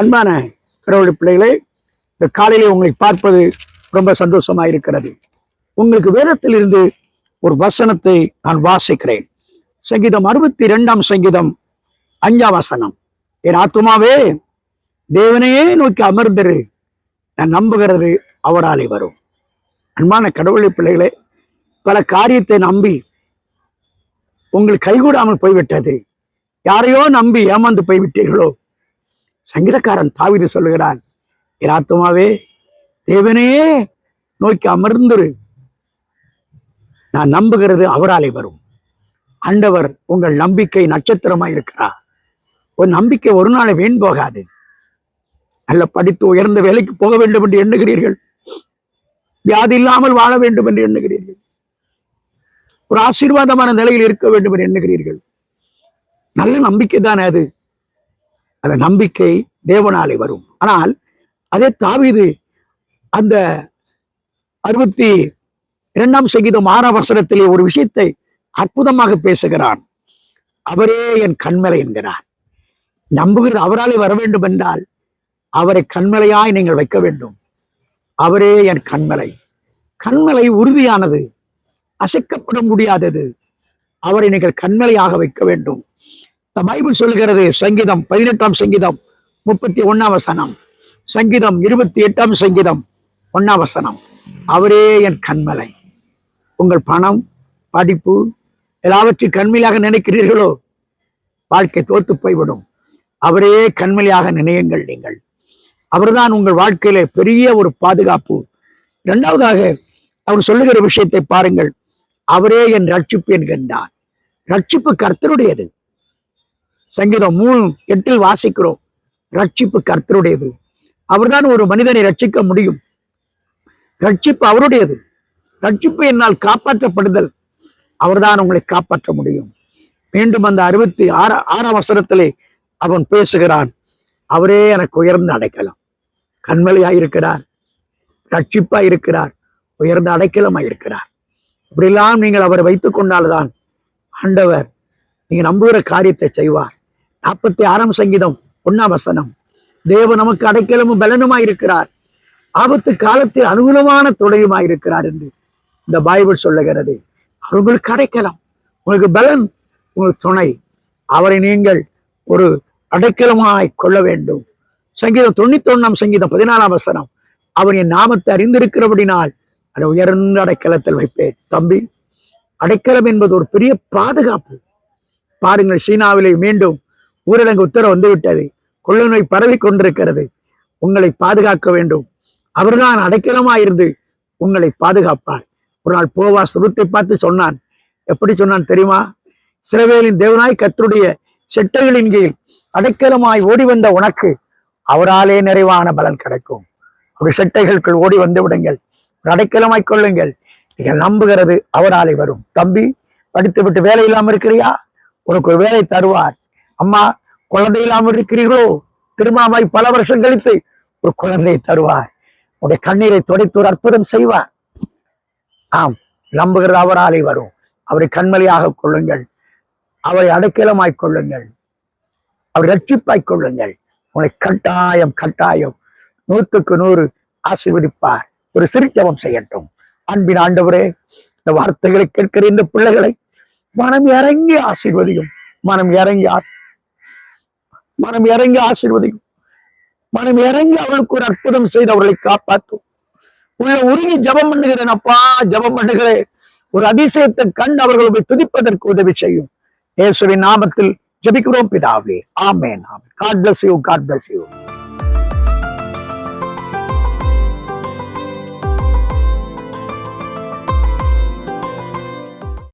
அன்பான கடவுளுடைய பிள்ளைகளே இந்த காலையிலே உங்களை பார்ப்பது ரொம்ப சந்தோஷமா இருக்கிறது உங்களுக்கு வேதத்திலிருந்து ஒரு வசனத்தை நான் வாசிக்கிறேன். சங்கீதம் அறுபத்தி இரண்டாம் சங்கீதம் அஞ்சாம் வசனம். என் ஆத்துமாவே தேவனையே நோக்கி அமர்ந்திரு. நான் நம்புகிறது அவராலே வரும். அன்பான கடவுளை பிள்ளைகளே பல காரியத்தை நம்பி உங்களுக்கு கைகூடாமல் போய்விட்டது. யாரையோ நம்பி ஏமாந்து போய்விட்டீர்களோ சங்கீதக்காரன் தாவிது சொல்லுகிறான் என் தேவனையே நோக்கி அமர்ந்துரு. நான் நம்புகிறது அவராலே வரும். ஆண்டவர் உங்கள் நம்பிக்கை நட்சத்திரமா இருக்கிறார். ஒரு நம்பிக்கை ஒரு நாளை வீண் போகாது. நல்ல படித்து உயர்ந்த வேலைக்கு போக வேண்டும் என்று எண்ணுகிறீர்கள். வியாதி இல்லாமல் வாழ வேண்டும் என்று எண்ணுகிறீர்கள். ஒரு ஆசீர்வாதமான நிலையில் இருக்க வேண்டும் என்று எண்ணுகிறீர்கள். நல்ல நம்பிக்கை தானே அது. அந்த நம்பிக்கை தேவனாலே வரும். ஆனால் அதே தாவீது அந்த அறுபத்தி இரண்டாம் சங்கீதம் ஆறாம் வசனத்திலே ஒரு விஷயத்தை அற்புதமாக பேசுகிறான். அவரே என் கண்மலை என்கிறார். நம்புகிறது அவராலே வர வேண்டும் என்றால் அவரை கண்மலையாய் நீங்கள் வைக்க வேண்டும். அவரே என் கண்மலை. கண்மலை உறுதியானது. அசைக்கப்பட முடியாதது. அவரை நீங்கள் கண்மலையாக வைக்க வேண்டும். பைபிள் சொல்கிறது சங்கீதம் பதினெட்டாம் சங்கீதம் முப்பத்தி ஒன்னாம் வசனம். சங்கீதம் இருபத்தி எட்டாம் சங்கீதம் ஒன்னாம் வசனம். அவரே என் கண்மலை. உங்கள் பணம் படிப்பு எல்லாவற்றையும் கண்மையாக நினைக்கிறீர்களோ? வாழ்க்கை தோத்து போய்விடும். அவரே கண்மலையாக நினையுங்கள் நீங்கள். அவர்தான் உங்கள் வாழ்க்கையில பெரிய ஒரு பாதுகாப்பு. இரண்டாவதாக அவர் சொல்லுகிற விஷயத்தை பாருங்கள். அவரே என் ரட்சிப்பு என்கின்றார். ரட்சிப்பு கர்த்தருடையது. சங்கீதம் மூணு எட்டில் வாசிக்கிறோம். ரட்சிப்பு கர்த்தருடையது. அவர்தான் ஒரு மனிதனை ரட்சிக்க முடியும். ரட்சிப்பு அவருடையது. ரட்சிப்பு என்னால் காப்பாற்றப்படுதல். அவர்தான் உங்களை காப்பாற்ற முடியும். மீண்டும் அந்த அறுபத்தி ஆறு ஆறாம் வசனத்திலே அவன் பேசுகிறான். அவரே எனக்கு உயர்ந்த அடைக்கலம். கண்மலையாய் இருக்கிறார். இருக்கிறார். உயர்ந்த அடைக்கலமா இருக்கிறார். இப்படியெல்லாம் நீங்கள் அவரை வைத்துக் கொண்டால்தான் ஆண்டவர் நீங்கள் நம்புகிற காரியத்தை செய்வார். நாற்பத்தி ஆறாம் சங்கீதம் ஒன்னாம் வசனம் தேவ நமக்கு அடைக்கலமும் பலனுமாய் இருக்கிறார் ஆபத்து காலத்தில் அனுகூலமான துணையுமாய் இருக்கிறார் என்று இந்த பைபிள் சொல்லுகிறது. உங்களுக்கு அடைக்கலம் உங்களுக்கு பலன் உங்களுக்கு துணை. அவரை நீங்கள் ஒரு அடைக்கலமாய் கொள்ள வேண்டும். சங்கீதம் தொண்ணூத்தி ஒண்ணாம் சங்கீதம் பதினாலாம் வசனம். அவன் என் நாமத்தை அறிந்திருக்கிறபடினால் அதை உயர்ந்த அடைக்கலத்தில் வைப்பேன். தம்பி அடைக்கலம் என்பது ஒரு பெரிய பாதுகாப்பு. பாருங்கள் சீனாவிலே மீண்டும் ஊரடங்கு உத்தரவு வந்துவிட்டது. கொள்ள நோய் பரவி கொண்டிருக்கிறது. உங்களை பாதுகாக்க வேண்டும். அவர்தான் அடைக்கலமாயிருந்து உங்களை பாதுகாப்பார். ஒரு நாள் போவா சுருத்தை பார்த்து சொன்னான். எப்படி சொன்னான் தெரியுமா? சிறவேலின் தேவனாய் கத்தருடைய செட்டைகளின் கீழ் அடைக்கலமாய் ஓடி வந்த உனக்கு அவராலே நிறைவான பலன் கிடைக்கும். ஒரு செட்டைகளுக்குள் ஓடி வந்து விடுங்கள். ஒரு அடைக்கலமாய் கொள்ளுங்கள். நீங்கள் நம்புகிறது அவராலே வரும். தம்பி படித்து விட்டு வேலை இல்லாமல் இருக்கிறியா? உனக்கு ஒரு வேலை தருவார். அம்மா குழந்தை இல்லாமல் இருக்கிறீர்களோ? திருமாமாய் பல வருஷம் கழித்து ஒரு குழந்தையை தருவார். உடைய கண்ணீரை துடைத்து ஒரு அற்புதம் செய்வார். ஆம் நம்புகிறது அவராலே வரும். அவரை கண்மலையாக கொள்ளுங்கள். அவரை அடைக்கலமாய் கொள்ளுங்கள். அவர் ரட்சிப்பாய் கொள்ளுங்கள். உங்களை கட்டாயம் கட்டாயம் நூற்றுக்கு நூறு ஆசீர்வதிப்பார். ஒரு சிறுச்சவம் செய்யட்டும். அன்பின் ஆண்டவரே இந்த வார்த்தைகளை கேட்கிற இந்த பிள்ளைகளை மனம் இறங்கி ஆசீர்வதியும் மனம் இறங்கி ஆ- மனம் இறங்கி ஆசீர்வதிக்கும். மனம் இறங்கி அவர்களுக்கு ஒரு அற்புதம் செய்து அவர்களை காப்பாற்றும். உள்ள உருகி ஜபம் பண்ணுகிறேன் அப்பா ஜபம் பண்ணுகிறேன் ஒரு அதிசயத்தை கண்டு அவர்களுக்கு துதிப்பதற்கு உதவி செய்யும். இயேசுவின் நாமத்தில் ஜபிக்கிறோம் பிதாவே. ஆமே ஆமென். God bless you God bless you